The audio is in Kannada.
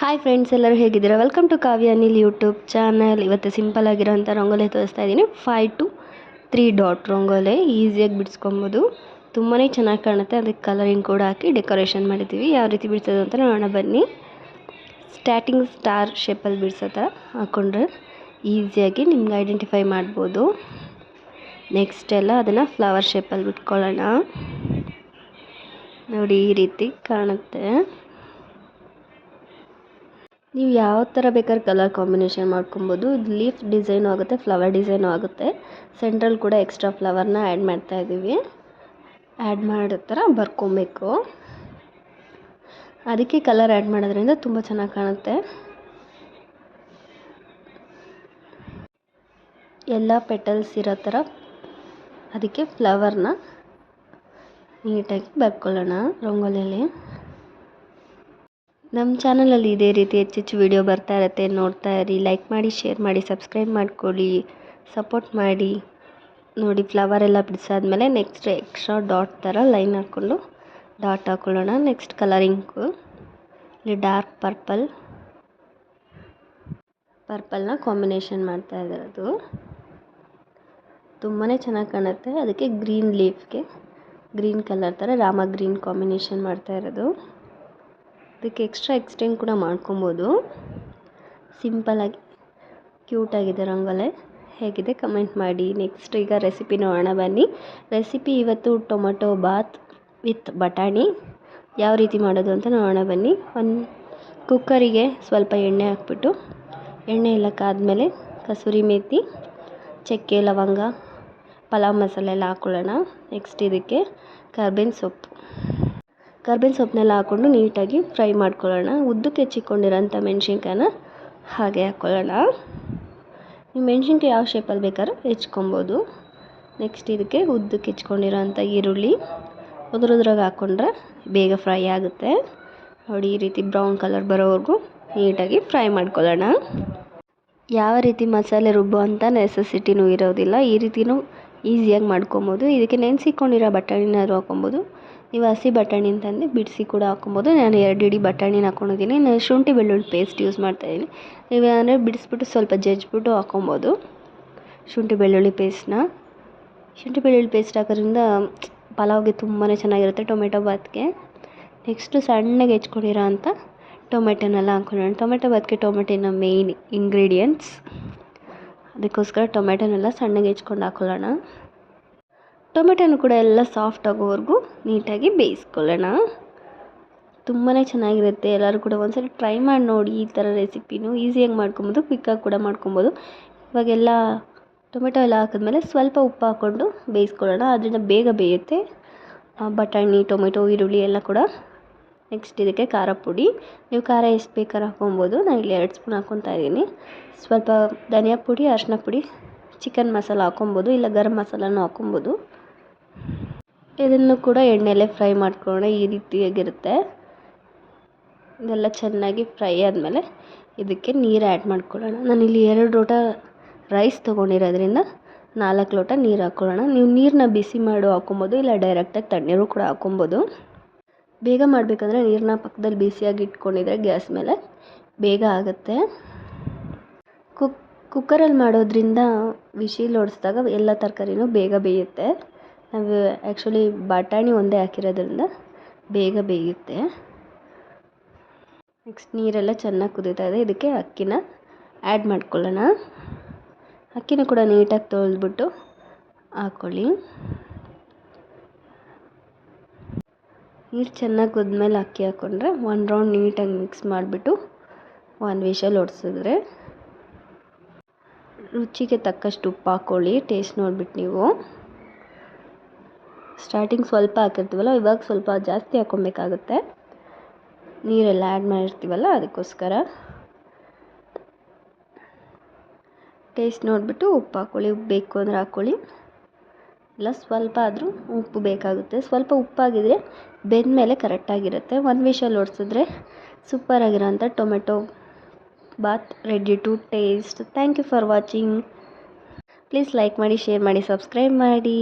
ಹಾಯ್ ಫ್ರೆಂಡ್ಸ್ ಎಲ್ಲರೂ ಹೇಗಿದ್ದೀರಾ? Welcome to Kavya Anil YouTube channel ಇವತ್ತು ಸಿಂಪಲ್ ಆಗಿರೋಂಥ ರಂಗೋಲಿ ತೋರಿಸ್ತಾ ಇದ್ದೀನಿ. Five two three dot rangoli ಈಸಿಯಾಗಿ ಬಿಡಿಸ್ಕೊಬೋದು. ತುಂಬಾ ಚೆನ್ನಾಗಿ ಕಾಣುತ್ತೆ. ಅದಕ್ಕೆ ಕಲರಿಂಗ್ ಕೂಡ ಹಾಕಿ ಡೆಕೋರೇಷನ್ ಮಾಡಿದ್ದೀವಿ. ಯಾವ ರೀತಿ ಬಿಡಿಸೋದು ಅಂತ ನೋಡೋಣ. ಬನ್ನಿ. ಸ್ಟಾರ್ಟಿಂಗ್ ಸ್ಟಾರ್ ಶೇಪಲ್ಲಿ ಬಿಡಿಸೋ ಥರ ಹಾಕ್ಕೊಂಡ್ರೆ ಈಸಿಯಾಗಿ ನಿಮ್ಗೆ ಐಡೆಂಟಿಫೈ ಮಾಡ್ಬೋದು. ನೆಕ್ಸ್ಟ್ ಎಲ್ಲ ಅದನ್ನು ಫ್ಲವರ್ ಶೇಪಲ್ಲಿ ಬಿಟ್ಕೊಳ್ಳೋಣ. ನೋಡಿ ಈ ರೀತಿ ಕಾಣುತ್ತೆ. ನೀವು ಯಾವ ಥರ ಬೇಕಾದ್ರೆ ಕಲರ್ ಕಾಂಬಿನೇಷನ್ ಮಾಡ್ಕೊಬೋದು. ಲೀಫ್ ಡಿಸೈನು ಆಗುತ್ತೆ, ಫ್ಲವರ್ ಡಿಸೈನು ಆಗುತ್ತೆ. ಸೆಂಟ್ರಲ್ ಕೂಡ ಎಕ್ಸ್ಟ್ರಾ ಫ್ಲವರ್ನ ಆ್ಯಡ್ ಮಾಡ್ತಾ ಇದ್ದೀವಿ. ಆ್ಯಡ್ ಮಾಡೋ ಥರ ಬರ್ಕೊಬೇಕು. ಅದಕ್ಕೆ ಕಲರ್ ಆ್ಯಡ್ ಮಾಡೋದ್ರಿಂದ ತುಂಬ ಚೆನ್ನಾಗಿ ಕಾಣುತ್ತೆ. ಎಲ್ಲ ಪೆಟಲ್ಸ್ ಇರೋ ಥರ ಅದಕ್ಕೆ ಫ್ಲವರ್ನ ನೀಟಾಗಿ ಬರ್ಕೊಳ್ಳೋಣ ರಂಗೋಲಿಯಲ್ಲಿ. ನಮ್ಮ ಚಾನಲಲ್ಲಿ ಇದೇ ರೀತಿ ಹೆಚ್ಚೆಚ್ಚು ವಿಡಿಯೋ ಬರ್ತಾ ಇರುತ್ತೆ, ನೋಡ್ತಾ ಇರಿ. ಲೈಕ್ ಮಾಡಿ ಶೇರ್ ಮಾಡಿ ಸಬ್ಸ್ಕ್ರೈಬ್ ಮಾಡ್ಕೊಳ್ಳಿ. ಸಪೋರ್ಟ್ ಮಾಡಿ. ನೋಡಿ ಫ್ಲವರ್ ಎಲ್ಲ ಬಿಡಿಸಾದ್ಮೇಲೆ ನೆಕ್ಸ್ಟ್ ಎಕ್ಸ್ಟ್ರಾ ಡಾಟ್ ಥರ ಲೈನ್ ಹಾಕ್ಕೊಂಡು ಡಾಟ್ ಹಾಕ್ಕೊಳ್ಳೋಣ ನೆಕ್ಸ್ಟ್ ಕಲರಿಂಗು ಇಲ್ಲಿ ಡಾರ್ಕ್ ಪರ್ಪಲ್ ಪರ್ಪಲ್ನ ಕಾಂಬಿನೇಷನ್ ಮಾಡ್ತಾ ಇರೋದು. ತುಂಬಾ ಚೆನ್ನಾಗಿ ಕಾಣುತ್ತೆ. ಅದಕ್ಕೆ ಗ್ರೀನ್ ಲೀಫ್ಗೆ ಗ್ರೀನ್ ಕಲರ್ ಥರ ರಾಮ ಗ್ರೀನ್ ಕಾಂಬಿನೇಷನ್ ಮಾಡ್ತಾ ಇರೋದು. ಅದಕ್ಕೆ ಎಕ್ಸ್ಟ್ರಾ ಎಕ್ಸ್ಟೆಂಡ್ ಕೂಡ ಮಾಡ್ಕೊಬೋದು. ಸಿಂಪಲಾಗಿ ಕ್ಯೂಟಾಗಿದೆ ರಂಗೋಲೆ. ಹೇಗಿದೆ ಕಮೆಂಟ್ ಮಾಡಿ. ನೆಕ್ಸ್ಟ್ ಈಗ ರೆಸಿಪಿ ನೋಡೋಣ ಬನ್ನಿ. ರೆಸಿಪಿ ಇವತ್ತು ಟೊಮೊಟೊ ಬಾತ್ ವಿತ್ ಬಟಾಣಿ. ಯಾವ ರೀತಿ ಮಾಡೋದು ಅಂತ ನೋಡೋಣ ಬನ್ನಿ. ಒಂದು ಕುಕ್ಕರಿಗೆ ಸ್ವಲ್ಪ ಎಣ್ಣೆ ಹಾಕ್ಬಿಟ್ಟು, ಎಣ್ಣೆ ಎಲ್ಲ ಕಾದ್ಮೇಲೆ ಕಸೂರಿ ಮೇಥಿ ಚಕ್ಕೆ ಲವಂಗ, ಪಲಾವ್ ಮಸಾಲೆ ಎಲ್ಲ ಹಾಕ್ಕೊಳ್ಳೋಣ ನೆಕ್ಸ್ಟ್ ಇದಕ್ಕೆ ಕರ್ಬೇವಿನ ಸೊಪ್ಪು. ಕರ್ಬೇವಿನ ಸೊಪ್ಪನ್ನೆಲ್ಲ ಹಾಕ್ಕೊಂಡು ನೀಟಾಗಿ ಫ್ರೈ ಮಾಡ್ಕೊಳ್ಳೋಣ. ಉದ್ದಕ್ಕೆ ಹೆಚ್ಚಿಕೊಂಡಿರೋಂಥ ಮೆಣಸಿನ್ಕಾಯನ್ನ ಹಾಗೆ ಹಾಕ್ಕೊಳ್ಳೋಣ. ನೀವು ಮೆಣಸಿನ್ಕಾಯಿ ಯಾವ ಶೇಪಲ್ಲಿ ಬೇಕಾದ್ರೂ ಹೆಚ್ಕೊಬೋದು. ನೆಕ್ಸ್ಟ್ ಇದಕ್ಕೆ ಉದ್ದಕ್ಕೆ ಹೆಚ್ಕೊಂಡಿರೋಂಥ ಈರುಳ್ಳಿ ಉದುರು ಉದ್ರಾಗಿ ಹಾಕ್ಕೊಂಡ್ರೆ ಬೇಗ ಫ್ರೈ ಆಗುತ್ತೆ. ನೋಡಿ, ಈ ರೀತಿ ಬ್ರೌನ್ ಕಲರ್ ಬರೋವರೆಗೂ ನೀಟಾಗಿ ಫ್ರೈ ಮಾಡ್ಕೊಳ್ಳೋಣ. ಯಾವ ರೀತಿ ಮಸಾಲೆ ರುಬ್ಬೋ ಅಂತ ನೆಸೆಸಿಟಿನೂ ಇರೋದಿಲ್ಲ. ಈ ರೀತಿಯೂ ಈಸಿಯಾಗಿ ಮಾಡ್ಕೊಬೋದು. ಇದಕ್ಕೆ ನೆನೆಸಿಕೊಂಡಿರೋ ಬಟಾಣಿನಾದ್ರು ಹಾಕೊಬೋದು ನೀವು ಹಸಿ ಬಟಾಣಿ ತಂದು ಬಿಡಿಸಿ ಕೂಡ ಹಾಕೊಬೋದು ನಾನು ಎರಡು ಇಡೀ ಬಟಾಣಿನ ಹಾಕೊಂಡಿದ್ದೀನಿ ನಾನು ಶುಂಠಿ ಬೆಳ್ಳುಳ್ಳಿ ಪೇಸ್ಟ್ ಯೂಸ್ ಮಾಡ್ತಾಯಿದ್ದೀನಿ. ನೀವು ಅಂದರೆ ಬಿಡಿಸ್ಬಿಟ್ಟು ಸ್ವಲ್ಪ ಜಜ್ಜಿಬಿಟ್ಟು ಹಾಕೊಬೋದು ಶುಂಠಿ ಬೆಳ್ಳುಳ್ಳಿ ಪೇಸ್ಟ್ನ ಶುಂಠಿ ಬೆಳ್ಳುಳ್ಳಿ ಪೇಸ್ಟ್ ಹಾಕೋದ್ರಿಂದ ಪಲಾವ್ಗೆ ತುಂಬಾ ಚೆನ್ನಾಗಿರುತ್ತೆ ಟೊಮೆಟೊ ಬಾತ್ಗೆ. ನೆಕ್ಸ್ಟು ಸಣ್ಣಗೆ ಹೆಚ್ಕೊಂಡಿರೋ ಅಂಥ ಟೊಮೆಟೊನೆಲ್ಲ ಹಾಕೊಳ್ಳೋಣ ಟೊಮೆಟೊ ಬಾತ್ಗೆ ಟೊಮೆಟೊನ ಮೇಯ್ನ್ ಇಂಗ್ರೀಡಿಯೆಂಟ್ಸ್ ಅದಕ್ಕೋಸ್ಕರ ಟೊಮೆಟೊನೆಲ್ಲ ಸಣ್ಣಗೆ ಹೆಚ್ಕೊಂಡು ಹಾಕ್ಕೊಳ್ಳೋಣ. ಟೊಮೆಟೊನು ಕೂಡ ಎಲ್ಲ ಸಾಫ್ಟ್ ಆಗೋವರೆಗೂ ನೀಟಾಗಿ ಬೇಯಿಸ್ಕೊಳ್ಳೋಣ. ತುಂಬಾ ಚೆನ್ನಾಗಿರುತ್ತೆ. ಎಲ್ಲರೂ ಕೂಡ ಒಂದ್ಸಲ ಟ್ರೈ ಮಾಡಿ ನೋಡಿ ಈ ಥರ ರೆಸಿಪಿನೂ ಈಸಿಯಾಗಿ ಮಾಡ್ಕೊಬೋದು, ಕ್ವಿಕ್ಕಾಗಿ ಕೂಡ ಮಾಡ್ಕೊಬೋದು. ಇವಾಗೆಲ್ಲ ಟೊಮೆಟೊ ಎಲ್ಲ ಹಾಕಿದ್ಮೇಲೆ ಸ್ವಲ್ಪ ಉಪ್ಪು ಹಾಕ್ಕೊಂಡು ಬೇಯಿಸ್ಕೊಳ್ಳೋಣ. ಅದರಿಂದ ಬೇಗ ಬೇಯುತ್ತೆ. ಬಟಾಣಿ, ಟೊಮೆಟೊ, ಈರುಳ್ಳಿ ಎಲ್ಲ ಕೂಡ. ನೆಕ್ಸ್ಟ್ ಇದಕ್ಕೆ ಖಾರ ಪುಡಿ. ನೀವು ಖಾರ ಎಷ್ಟು ಬೇಕಾದ್ರೆ ಹಾಕೊಬೋದು ನಾನು ಇಲ್ಲಿ ಎರಡು ಸ್ಪೂನ್ ಹಾಕ್ಕೊತಾ ಇದ್ದೀನಿ. ಸ್ವಲ್ಪ ಧನಿಯಾ ಪುಡಿ ಅರಿಶಿನ ಪುಡಿ, ಚಿಕನ್ ಮಸಾಲ ಹಾಕೊಬೋದು ಇಲ್ಲ ಗರಂ ಮಸಾಲನೂ ಹಾಕೊಬೋದು ಇದನ್ನು ಕೂಡ ಎಣ್ಣೆಲೆ ಫ್ರೈ ಮಾಡ್ಕೊಳ್ಳೋಣ, ಈ ರೀತಿಯಾಗಿರುತ್ತೆ. ಇದೆಲ್ಲ ಚೆನ್ನಾಗಿ ಫ್ರೈ ಆದಮೇಲೆ ಇದಕ್ಕೆ ನೀರು ಆ್ಯಡ್ ಮಾಡ್ಕೊಳ್ಳೋಣ. ನಾನಿಲ್ಲಿ ಎರಡು ಲೋಟ ರೈಸ್ ತೊಗೊಂಡಿರೋದ್ರಿಂದ ನಾಲ್ಕು ಲೋಟ ನೀರು ಹಾಕ್ಕೊಳ್ಳೋಣ. ನೀವು ನೀರನ್ನ ಬಿಸಿ ಮಾಡು ಹಾಕ್ಕೊಬೋದು, ಇಲ್ಲ ಡೈರೆಕ್ಟಾಗಿ ತಣ್ಣೀರು ಕೂಡ ಹಾಕ್ಕೊಬೋದು. ಬೇಗ ಮಾಡಬೇಕಂದ್ರೆ ನೀರನ್ನ ಪಕ್ಕದಲ್ಲಿ ಬಿಸಿಯಾಗಿ ಇಟ್ಕೊಂಡಿದ್ರೆ ಗ್ಯಾಸ್ ಮೇಲೆ ಬೇಗ ಆಗುತ್ತೆ. ಕುಕ್ ಕುಕ್ಕರಲ್ಲಿ ಮಾಡೋದ್ರಿಂದ ವಿಶಿಲ್ ಹೊಡೆಸ್ದಾಗ ಎಲ್ಲ ತರಕಾರಿನೂ ಬೇಗ ಬೇಯುತ್ತೆ. ನಾವು ಆ್ಯಕ್ಚುಲಿ ಬಟಾಣಿ ಒಂದೇ ಹಾಕಿರೋದ್ರಿಂದ ಬೇಗ ಬೇಯುತ್ತೆ. ನೆಕ್ಸ್ಟ್ ನೀರೆಲ್ಲ ಚೆನ್ನಾಗಿ ಕುದೀತಾ ಇದೆ. ಇದಕ್ಕೆ ಅಕ್ಕಿನ ಆ್ಯಡ್ ಮಾಡ್ಕೊಳ್ಳೋಣ. ಅಕ್ಕಿನ ಕೂಡ ನೀಟಾಗಿ ತೊಳೆದ್ಬಿಟ್ಟು ಹಾಕ್ಕೊಳ್ಳಿ ನೀರು ಚೆನ್ನಾಗಿ ಕುದ್ಮೇಲೆ ಅಕ್ಕಿ ಹಾಕ್ಕೊಂಡ್ರೆ ಒಂದು ರೌಂಡ್ ನೀಟಾಗಿ ಮಿಕ್ಸ್ ಮಾಡಿಬಿಟ್ಟು ಒಂದು ವಿಷಲ್ ಹೊಡ್ಸಿದ್ರೆ ರುಚಿಗೆ ತಕ್ಕಷ್ಟು ಉಪ್ಪು ಹಾಕ್ಕೊಳ್ಳಿ ಟೇಸ್ಟ್ ನೋಡ್ಬಿಟ್ಟು ನೀವು. ಸ್ಟಾರ್ಟಿಂಗ್ ಸ್ವಲ್ಪ ಹಾಕಿರ್ತೀವಲ್ಲ, ಇವಾಗ ಸ್ವಲ್ಪ ಜಾಸ್ತಿ ಹಾಕ್ಕೊಬೇಕಾಗುತ್ತೆ ನೀರೆಲ್ಲ ಆ್ಯಡ್ ಮಾಡಿರ್ತೀವಲ್ಲ, ಅದಕ್ಕೋಸ್ಕರ. ಟೇಸ್ಟ್ ನೋಡಿಬಿಟ್ಟು ಉಪ್ಪು ಹಾಕ್ಕೊಳ್ಳಿ ಉಪ್ಪು ಬೇಕು ಅಂದರೆ ಹಾಕ್ಕೊಳ್ಳಿ ಇಲ್ಲ, ಸ್ವಲ್ಪ ಆದರೂ ಉಪ್ಪು ಬೇಕಾಗುತ್ತೆ. ಸ್ವಲ್ಪ ಉಪ್ಪಾಗಿದ್ರೆ ಬೆಂದಮೇಲೆ ಕರೆಕ್ಟಾಗಿರುತ್ತೆ ಒಂದು ವಿಷಲ್ ಓಡಿಸಿದ್ರೆ ಸೂಪರಾಗಿರೋಂಥ tomato bath ready to taste thank you for watching please like ಮಾಡಿ ಶೇರ್ ಮಾಡಿ ಸಬ್ಸ್ಕ್ರೈಬ್ ಮಾಡಿ.